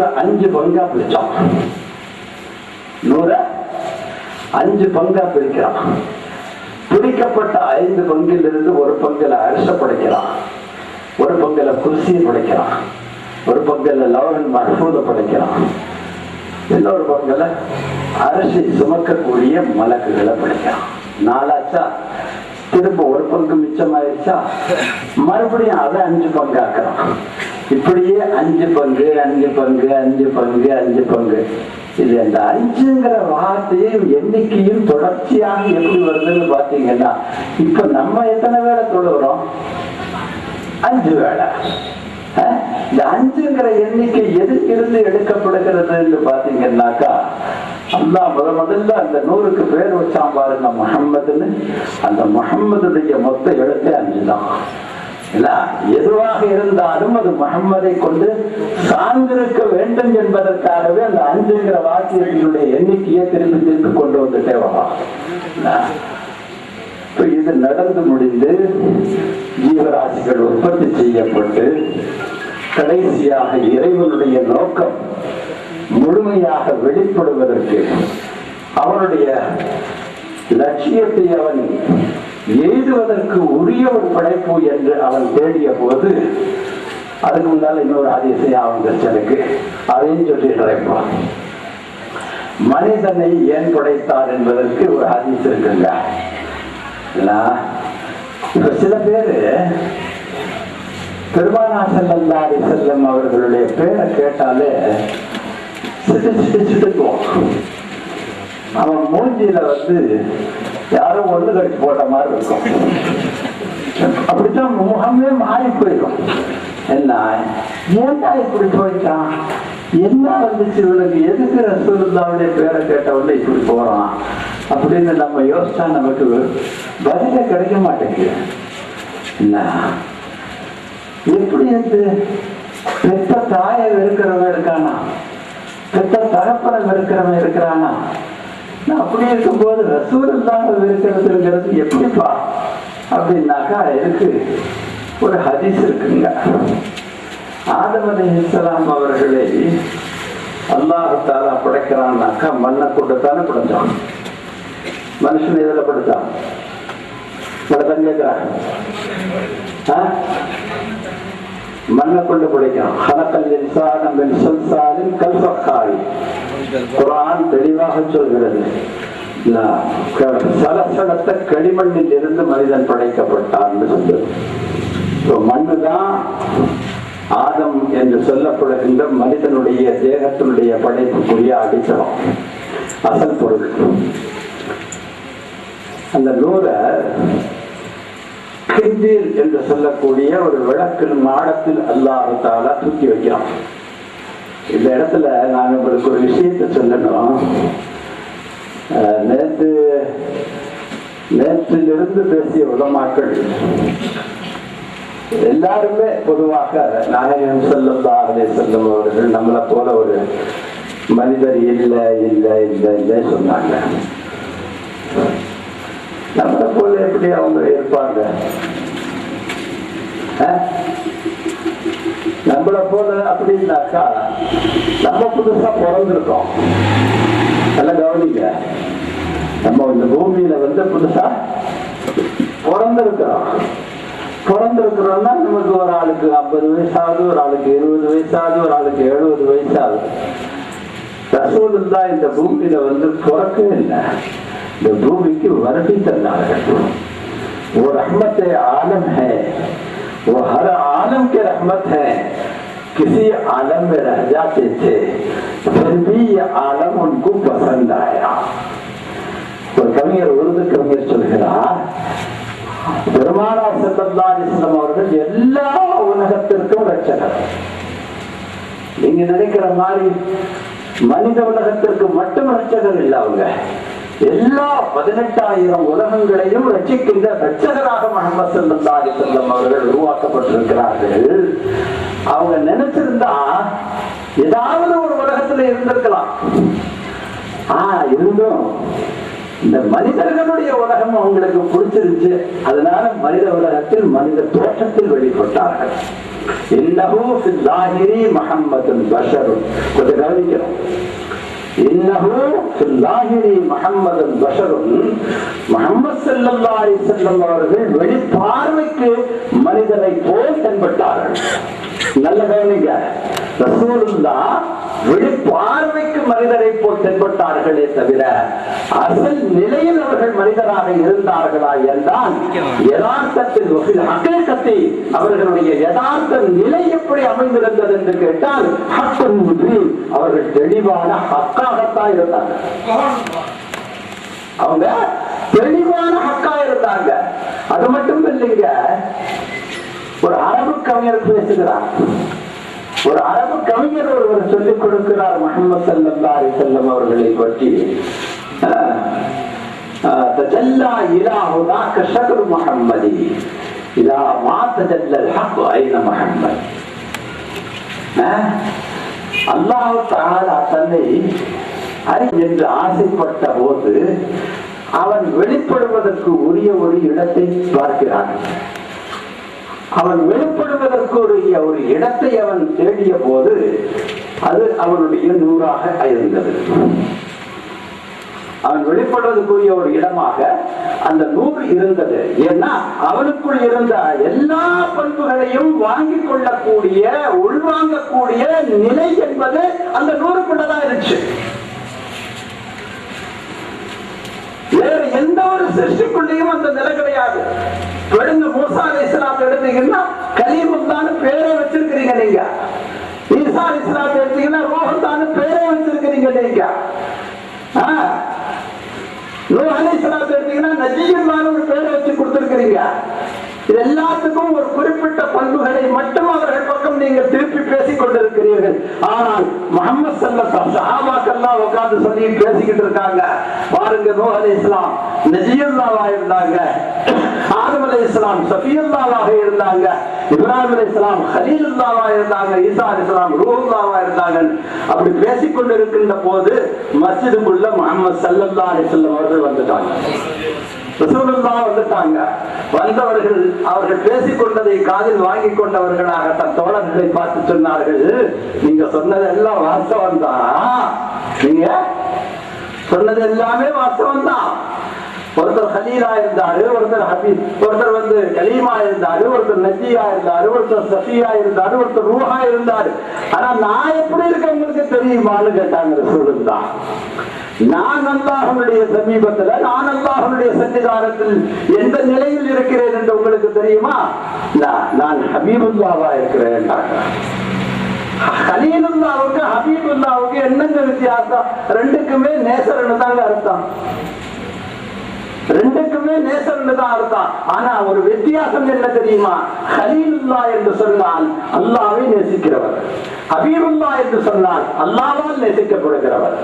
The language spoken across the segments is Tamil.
நூறு அஞ்சு பங்கா பிரிச்சான் நூற அஞ்சு பங்கா பிரிக்கிறான் பிரிக்கப்பட்ட ஐந்து பங்கில் இருந்து ஒரு பங்குல அரச படைக்கிறான் ஒரு பங்குல குர்சியை படைக்கிறான் ஒரு பங்குல லவன் மஹூத படைக்கிறான் இன்னொரு பங்குல அரசை சுமக்கக்கூடிய மலக்குகளை படைக்கிறான் நாலாச்சா? திரும்ப ஒரு பங்கு மிச்சமாயிருச்சா? மறுபடியும் அதை அஞ்சு பங்காக்குறான் இப்படியே அஞ்சு பங்கு அஞ்சு பங்கு அஞ்சு பங்கு அஞ்சு பங்கு. இது அந்த அஞ்சுங்கிற வார்த்தையும் எண்ணிக்கையும் தொடர்ச்சியாக எப்படி வருதுன்னு பாத்தீங்கன்னா இப்ப நம்ம எத்தனை வேலை தொழுகிறோம்? அஞ்சு வேலை அஹ், இந்த அஞ்சுங்கிற எண்ணிக்கை எது இருந்து எடுக்கப்படுகிறதுன்னு பாத்தீங்கன்னாக்கா அல்லா முத முதல்ல அந்த நூறுக்கு பேர் வச்சான் பாருங்க முகம்மதுன்னு அந்த முகம்மதுடைய மொத்த எழுத்தே அஞ்சுதான். இல்ல எதுவாக இருந்தாலும் அது முகம்மதை கொண்டு சார்ந்திருக்க வேண்டும் என்பதற்காகவே அந்த அஞ்சுங்கிற வாக்கியங்களுடைய எண்ணிக்கையை திருப்பி திருப்பி கொண்டு வந்துட்டே வரலாம் இது நடந்து முடிந்து ஜீவராசிகள் உற்பத்தி செய்யப்பட்டு கடைசியாக இறைவனுடைய நோக்கம் முழுமையாக வெளிப்படுவதற்கு அவனுடைய லட்சியத்தை அவன் எழுதுவதற்கு உரிய ஒரு படைப்பு என்று அவன் தேடிய போது அதுக்கு முன்னால் இன்னொரு அதிசயம் அவங்க எனக்கு அதையும் சொல்லிடுறேன் மனிதனை ஏன் படைத்தார் என்பதற்கு ஒரு ஹதீஸ் இருக்குங்க. இப்ப சில பேரு பெருமானா செல்லல்லாரி செல்லம் அவர்களுடைய பேரை கேட்டாலே சிட்டு சிட்டு சிட்டுக்குவோம் அவன் மூஞ்சியில வந்து யாரோ ஒன்று கடிச்சு போட்ட மாதிரி இருக்கும். அப்படித்தான் முகமே மாறி போயிடும். என்ன? ஏன்டா இப்படி போயிட்டான்? என்ன வந்துச்சு இவனுக்கு? எதுக்கு ரசூலுல்லாவுடைய பேரை கேட்ட இப்படி போறான்? அப்படின்னு நம்ம யோசிச்சா நமக்கு பதில கிடைக்க மாட்டேங்குது. என்ன? எப்படி அது? பெத்த தாயை வெறுக்கிறவன் இருக்கானா? தகப்பனம் இருக்கிறவன் இருக்கிறானா? நான் அப்படி இருக்கும்போது ரசூல் இல்லாமல் இருக்கிறதுங்கிறது எப்படிப்பா? அப்படின்னாக்கா இருக்கு ஒரு ஹதீஸ் இருக்குங்க. ஆதம் இஸ்லாம் அவர்களை அல்லாஹ் தாலா படைக்கிறான்னாக்கா மண்ணை கொண்டு தானே படைச்சான் மனுஷன் எதில் படைச்சான் படைத்தான் கேட்கிறான் ஆ? மண்ணை கொண்டு பிடிக்கும் ஹலக்கல் இன்சானம் பின் சல்சாலின் கல்ஃபக்காரி குரான் தெளிவாக சொல்கிறது. நான் சலசலத்த களிமண்ணில் இருந்து மனிதன் படைக்கப்பட்டான் சொல்லுது So, மண்ணுதான் ஆதம் என்று சொல்லப்படுகின்ற மனிதனுடைய தேகத்தினுடைய படைப்புக்குரிய அடித்தளம். அசல் பொருள். அந்த நூலை கிந்தீர் என்று சொல்லக்கூடிய ஒரு விளக்கின் மாடத்தில் அல்லாஹ் தாலா தூக்கி வைக்கிறான். இந்த இடத்துல நான் உங்களுக்கு ஒரு விஷயத்தை சொல்லணும். நேற்று நேற்றிலிருந்து பேசிய உலமாக்கள் எல்லாருமே பொதுவாக நாயகம் அதே செல்லும் அவர்கள் நம்மளை போல ஒரு மனிதர் இல்லை இல்லை இல்லை இல்லை சொன்னாங்க. நம்ம போல எப்படி அவங்க இருப்பாங்க? அஹ்? நம்மளை போல அப்படின்னாக்கா நம்ம புதுசா பிறந்திருக்கோம். நல்லா கவனிங்க. நம்ம இந்த பூமியில வந்து புதுசா பிறந்திருக்கிறோம். பிறந்திருக்கிறோம்னா நமக்கு ஒரு ஆளுக்கு ஐம்பது வயசாகுது ஒரு ஆளுக்கு இருபது வயசாகுது ஒரு ஆளுக்கு எழுபது வயசாகுது. தான் இந்த பூமியில வந்து பிறக்கவே இல்லை. جو بھی غربی اللہ ہے۔ وہ رحمت عالم ہے۔ وہ ہر عالم کے رحمت ہے۔ کسی عالم میں رہ جاتے تھے، پھر بھی یہ عالم ان کو پسند آیا۔ تو کمیر ورد، کمیر چلکرا பெருமானா செல்லல்லா இஸ்லாம் அவர்கள் எல்லா உலகத்திற்கும் ரட்சகர் நீங்க நினைக்கிற மாதிரி மனித உலகத்திற்கு மட்டும் ரட்சகர் இல்லை எல்லா பதினெட்டாயிரம் உலகங்களையும் ரட்சிக்கின்ற ரட்சகராக முகமது சல்லா செல்லம் அவர்கள் உருவாக்கப்பட்டிருக்கிறார்கள். அவங்க நினைச்சிருந்தா ஏதாவது ஒரு உலகத்துல இருந்திருக்கலாம். ஆஹ் இருந்தும் இந்த மனிதர்களுடைய உலகம் அவங்களுக்கு பிடிச்சிருச்சு. அதனால மனித உலகத்தில் மனித தோற்றத்தில் வெளிப்பட்டார்கள். இன்னஹு ஃபில் லாஹிரி முஹம்மதுன் கொஞ்சம் கவனிக்கிறோம் வெளிப்பார்வைக்கு மனிதனை போல் தென்பட்டார்கள். நல்ல கவனிங்க ரசூலுல்லாஹ் மனிதரை போல் தென்பட்டார்களே தவிர அசல் நிலையில் அவர்கள் மனிதராக இருந்தார்களா என்றால் யதார்த்தத்தில் வகில் அவர்களுடைய யதார்த்த நிலை எப்படி அமைந்திருந்தது என்று கேட்டால் அவர்கள் தெளிவான ஹக்காகத்தான் இருந்தாங்க. அவங்க தெளிவான ஹக்கா இருந்தாங்க. அது மட்டும் இல்லைங்க ஒரு அரபு கவிஞர் பேசுகிறார். ஒரு அரபு கவிஞர் ஒருவர் சொல்லிக் கொடுக்கிறார் முகமது சல்லா அலி செல்லம் அவர்களை பற்றி ஆஹ், ஆஹ், தஜல்லா இலாஹு தாக்க ஷக்ரு முஹம்மதி இதா மா தஜல்ல الحق ஐன முஹம்மத் ஆஹ், அல்லாஹ் தஆலா தன்னை அறி என்று ஆசைப்பட்ட போது அவன் வெளிப்படுவதற்கு உரிய ஒரு இடத்தை பார்க்கிறான் அவன் வெளிப்படுவதற்குரிய ஒரு இடத்தை அவன் தேடிய போது அது அவனுடைய நூறாக இருந்தது அவன் வெளிப்படுவதற்குரிய ஒரு இடமாக அந்த நூறு இருந்தது. ஏன்னா அவனுக்குள் இருந்த எல்லா பண்புகளையும் வாங்கிக் கொள்ளக்கூடிய உள்வாங்கக்கூடிய நிலை என்பது அந்த நூறுக்குள்ளதான் இருந்துச்சு. வேற எந்த ஒரு சிருஷ்டிக்குள்ளேயும் அந்த நிலை கிடையாது. எடுங்க மூசா அலி இஸ்லாத்தை எடுத்தீங்கன்னா கலீமுல்லான்னு பேரே வச்சிருக்கிறீங்க நீங்க. ஈசா அலி இஸ்லாத்தை எடுத்தீங்கன்னா ரோஹத்தான்னு பேரே வச்சிருக்கிறீங்க நீங்க. ஆ. நூஹ் அலி இஸ்லாத்தை எடுத்தீங்கன்னா நஜீயுல்லான்னு ஒரு பேரை வச்சு கொடுத்துருக்கிறீங்க. இது எல்லாத்துக்கும் ஒரு குறிப்பிட்ட பண்புகளை மட்டும் அவர்கள் பக்கம் நீங்கள் திருப்பி பேசிக் கொண்டிருக்கிறீர்கள். ஆனால் முகமது சல்லா சஹாபாக்கெல்லாம் உட்கார்ந்து சொல்லி பேசிக்கிட்டு இருக்காங்க. பாருங்க நோ அலி இஸ்லாம் நஜியுல்லாவா இருந்தாங்க. ஆதம் அலி இஸ்லாம் சஃபியல்லாவாக இருந்தாங்க. இப்ராஹிம் அலி இஸ்லாம் ஹலீலுல்லாவா இருந்தாங்க. ஈசா அலி இஸ்லாம் ரூஹுல்லாவா இருந்தாங்க. அப்படி பேசிக் கொண்டிருக்கின்ற போது மஸ்ஜிதுக்குள்ள முகமது சல்லல்லா அலிசல்லம் அவர்கள் வந்துட்டாங்க. ரசூலுல்லாஹ் வந்துட்டாங்க. வந்தவர்கள் அவர்கள் பேசிக் கொண்டதை காதில் வாங்கி கொண்டவர்களாக தன் தோழர்களை பார்த்து சொன்னார்கள். நீங்க சொன்னதெல்லாம் வாஸ்தவம் தான். நீங்க சொன்னது எல்லாமே வாஸ்தவம் தான். ஒருத்தர் ஹலீலா இருந்தாரு ஒருத்தர் ஹபீப் ஒருத்தர் வந்து கலீமா இருந்தாரு ஒருத்தர் நஜியா இருந்தாரு ஒருத்தர் சஃபியா இருந்தாரு ஒருத்தர் ரூஹா இருந்தாரு. ஆனா நான் எப்படி இருக்க உங்களுக்கு தெரியுமான்னு கேட்டாங்க சொல்லுதான் நான் அல்லாஹனுடைய சமீபத்துல நான் அல்லாஹனுடைய சன்னிதானத்தில் எந்த நிலையில் இருக்கிறேன் என்று உங்களுக்கு தெரியுமா? நான் ஹபீபுல்லாவா இருக்கிறேன். ஹலீலுல்லாவுக்கு ஹபீபுல்லாவுக்கு என்னங்க வித்தியாசம். ரெண்டுக்குமே நேசரன்னு தாங்க அர்த்தம். ரெண்டுக்குமே நேசர்னு தான் அர்த்தம். ஆனா ஒரு வித்தியாசம் என்ன தெரியுமா? ஹலீலுல்லா என்று சொன்னால் அல்லாவை நேசிக்கிறவர். ஹபீபுல்லா என்று சொன்னால் அல்லாவால் நேசிக்கப்படுகிறவர்.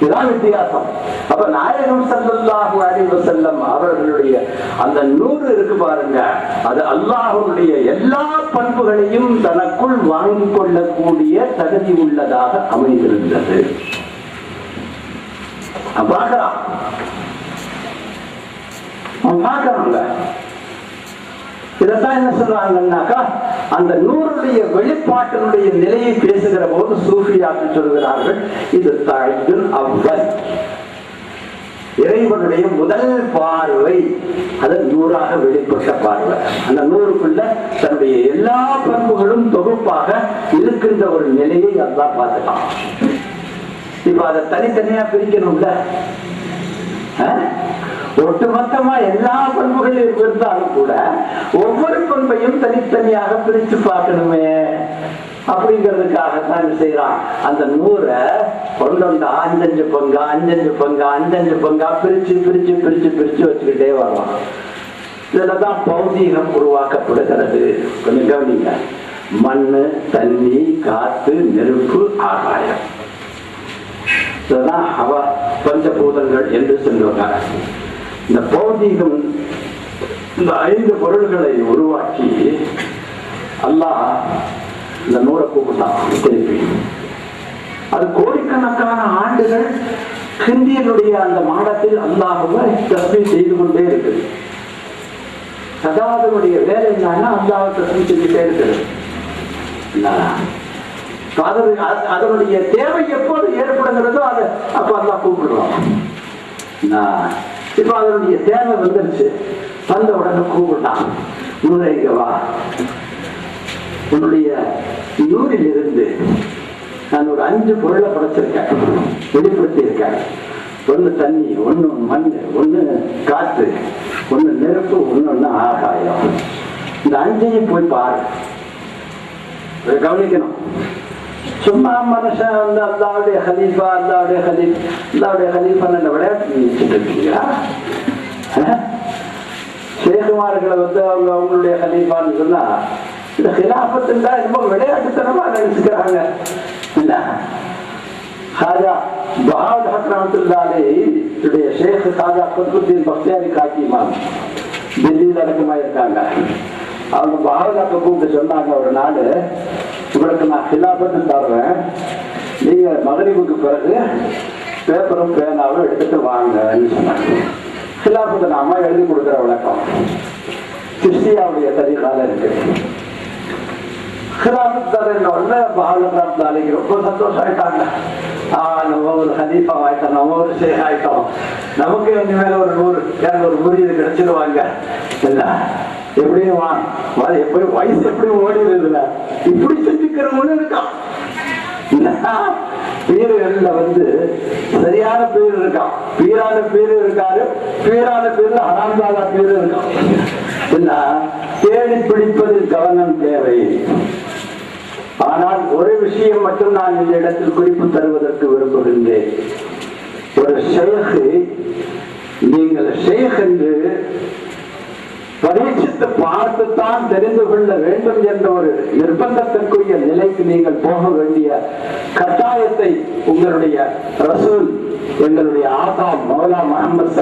இதுதான் வித்தியாசம். அப்ப நாயகம் ஸல்லல்லாஹு அலைஹி செல்லம் அவர்களுடைய அந்த நூறு இருக்கு பாருங்க. அது அல்லாஹனுடைய எல்லா பண்புகளையும் தனக்குள் வாங்கிக் கொள்ளக்கூடிய தகுதி உள்ளதாக அமைந்திருந்தது. பார்க்கலாம். பார்க்கறாங்க. இதைத்தான் என்ன சொல்றாங்கன்னாக்கா அந்த நூறுடைய வெளிப்பாட்டினுடைய நிலையை பேசுகிற போது சூஃபியாக்கள் சொல்கிறார்கள் இது தாய்கள் அவ்வல். இறைவனுடைய முதல் பார்வை அது நூறாக வெளிப்பட்ட பார்வை. அந்த நூறுக்குள்ள தன்னுடைய எல்லா பண்புகளும் தொகுப்பாக இருக்கின்ற ஒரு நிலையை அதான் பார்த்துக்கலாம் இப்ப அதை தனித்தனியா பிரிக்கணும்ல? ஒட்டுமொத்தமா எல்லா பண்புகளும் இருந்தாலும் கூட ஒவ்வொரு பண்பையும் தனித்தனியாக பிரித்து பார்க்கணுமே அப்படிங்கிறதுக்காக தான் செய்யறான் அந்த நூறை கொண்டொண்டா அஞ்சஞ்சு பங்கா அஞ்சஞ்சு பங்கா அஞ்சஞ்சு பங்கா பிரிச்சு பிரிச்சு பிரிச்சு பிரிச்சு வச்சுக்கிட்டே வரலாம் இதுலதான் பௌதீகம் உருவாக்கப்படுகிறது. கொஞ்சம் கவனிங்க. மண்ணு தண்ணி காத்து நெருப்பு ஆகாயம். இதுதான் அவ பஞ்சபூதங்கள் என்று சொல்லுவாங்க. இந்த பௌதீகம் இந்த ஐந்து பொருள்களை உருவாக்கி அல்லாஹ் இந்த நூலை கூப்பிட்டான் திருப்பி அது கோடிக்கணக்கான ஆண்டுகள் ஹிந்தியனுடைய அந்த மாடத்தில் அல்லாஹுவ தஸ்மி செய்து கொண்டே இருக்கு சதாதனுடைய வேலை என்னன்னா அல்லாஹத்தை செஞ்சுக்கிட்டே இருக்கிறது என்ன? அதனுடைய தேவை எப்போது ஏற்படுகிறதோ அதை அப்ப அல்லா கூப்பிடுறோம் என்ன? இப்ப அதனுடைய தேவை வந்துருச்சு. வந்த உடனே கூப்பிட்டான் நூறை வா. உன்னுடைய நூறில் இருந்து நான் ஒரு அஞ்சு பொருளை படைச்சிருக்கேன். வெளிப்படுத்தி இருக்கேன் ஒண்ணு தண்ணி ஒண்ணு மண் ஒண்ணு காற்று ஒண்ணு நெருப்பு ஒண்ணு ஆகாயம். இந்த அஞ்சையும் போய் பாரு. கவனிக்கணும். சும்மா மனுஷன் வந்து அல்லாவுடைய ஹலீஃபா அல்லாவுடைய ஹலீஃப் அல்லாவுடைய ஹலீஃபான்னு விளையாட்டு நினைச்சிட்டு இருக்கீங்களா? அஹ்? வந்து அவங்க அவங்களுடைய ஹலீஃபான்னு சொன்னா இந்த ஹிலாபத்தில் தான் ரொம்ப விளையாட்டுத்தனமா நினைச்சுக்கிறாங்க. என்ன ஹாஜா பஹாத் ஹக் இவருடைய ஷேக் ஹாஜா குத்புத்தீன் பக்தியாரி காக்கிமான் டெல்லியில் அடக்கமா இருக்காங்க அவங்க பஹாதாக்க கூப்பிட்டு சொன்னாங்க ஒரு நாள் நான் ஹிலாபத்து தர்றேன். நீங்க மகரிபுக்கு பிறகு பேப்பரும் பேனாவும் எடுத்துட்டு வாங்கன்னு சொன்னாங்க. ஹிலாபத்தை நாம எழுதி கொடுக்குற வழக்கம். கிறிஸ்டியாவுடைய தரிகால இருக்கு. ஹிலாபத் உடனே பாலகிராம் தாலிக்கு ரொம்ப சந்தோஷம் ஆயிட்டாங்க ஆ நம்ம ஒரு ஹலீஃபா ஆயிட்டோம் நம்ம ஒரு ஷேக் ஆயிட்டோம். நமக்கு இனிமேல ஒரு நூறு இரநூறு முறியது கிடைச்சிருவாங்க. இல்ல எப்படியும் வா. வா, எப்படி வயசு எப்படி ஓடிடுதுல? இப்படி இருக்கிறவங்களும் இருக்கான். பீர்கள்ல வந்து சரியான பேர் இருக்கான். பீரான பீர் இருக்காரு. பீரான பேர்ல அனாந்தாத பீர் இருக்கான். என்ன? தேடி பிடிப்பதில் கவனம் தேவை. ஆனால் ஒரு விஷயம் மட்டும் நான் இந்த இடத்தில் குறிப்பு தருவதற்கு விரும்புகின்றேன். ஒரு ஷேഖ് நீங்கள் ஷேக் என்று பரீட்சித்து பார்த்துத்தான் தெரிந்து கொள்ள வேண்டும் என்ற ஒரு நிர்பந்தத்திற்குரிய நிலைக்கு நீங்கள் போக வேண்டிய கட்டாயத்தை உங்களுடைய ரசூல் எங்களுடைய ஆகா மௌலா முகமது